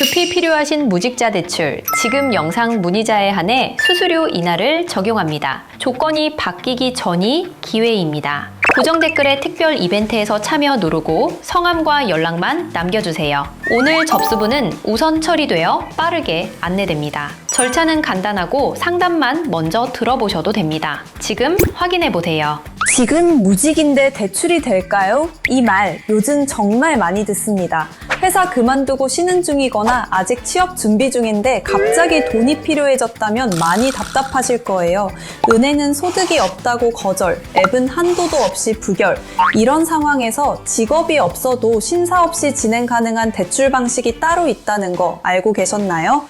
급히 필요하신 무직자 대출, 지금 영상 문의자에 한해 수수료 인하를 적용합니다. 조건이 바뀌기 전이 기회입니다. 고정 댓글에 특별 이벤트에서 참여 누르고 성함과 연락만 남겨주세요. 오늘 접수분은 우선 처리되어 빠르게 안내됩니다. 절차는 간단하고 상담만 먼저 들어보셔도 됩니다. 지금 확인해 보세요. 지금 무직인데 대출이 될까요? 이 말 요즘 정말 많이 듣습니다. 회사 그만두고 쉬는 중이거나 아직 취업 준비 중인데 갑자기 돈이 필요해졌다면 많이 답답하실 거예요. 은행은 소득이 없다고 거절, 앱은 한도도 없이 부결. 이런 상황에서 직업이 없어도 심사 없이 진행 가능한 대출 방식이 따로 있다는 거 알고 계셨나요?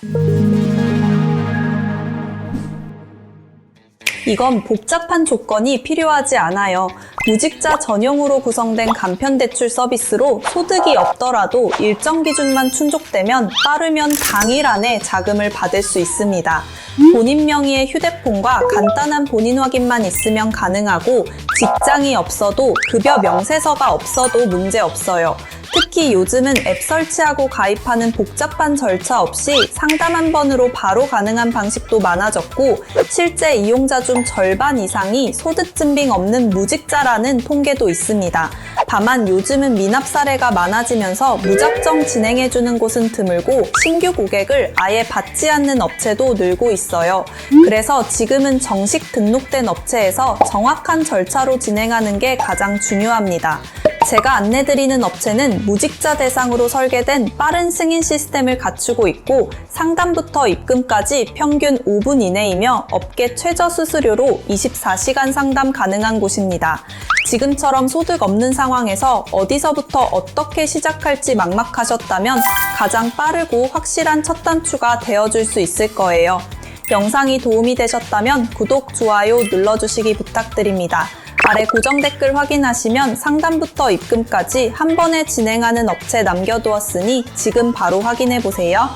이건 복잡한 조건이 필요하지 않아요. 무직자 전용으로 구성된 간편 대출 서비스로 소득이 없더라도 일정 기준만 충족되면 빠르면 당일 안에 자금을 받을 수 있습니다. 본인 명의의 휴대폰과 간단한 본인 확인만 있으면 가능하고 직장이 없어도 급여 명세서가 없어도 문제 없어요. 특히 요즘은 앱 설치하고 가입하는 복잡한 절차 없이 상담 한 번으로 바로 가능한 방식도 많아졌고 실제 이용자 중 절반 이상이 소득 증빙 없는 무직자라는 통계도 있습니다. 다만 요즘은 미납 사례가 많아지면서 무작정 진행해주는 곳은 드물고 신규 고객을 아예 받지 않는 업체도 늘고 있어요. 그래서 지금은 정식 등록된 업체에서 정확한 절차로 진행하는 게 가장 중요합니다. 제가 안내드리는 업체는 무직자 대상으로 설계된 빠른 승인 시스템을 갖추고 있고 상담부터 입금까지 평균 5분 이내이며 업계 최저 수수료로 24시간 상담 가능한 곳입니다. 지금처럼 소득 없는 상황에서 어디서부터 어떻게 시작할지 막막하셨다면 가장 빠르고 확실한 첫 단추가 되어줄 수 있을 거예요. 영상이 도움이 되셨다면 구독, 좋아요 눌러주시기 부탁드립니다. 아래 고정 댓글 확인하시면 상담부터 입금까지 한 번에 진행하는 업체 남겨두었으니 지금 바로 확인해 보세요.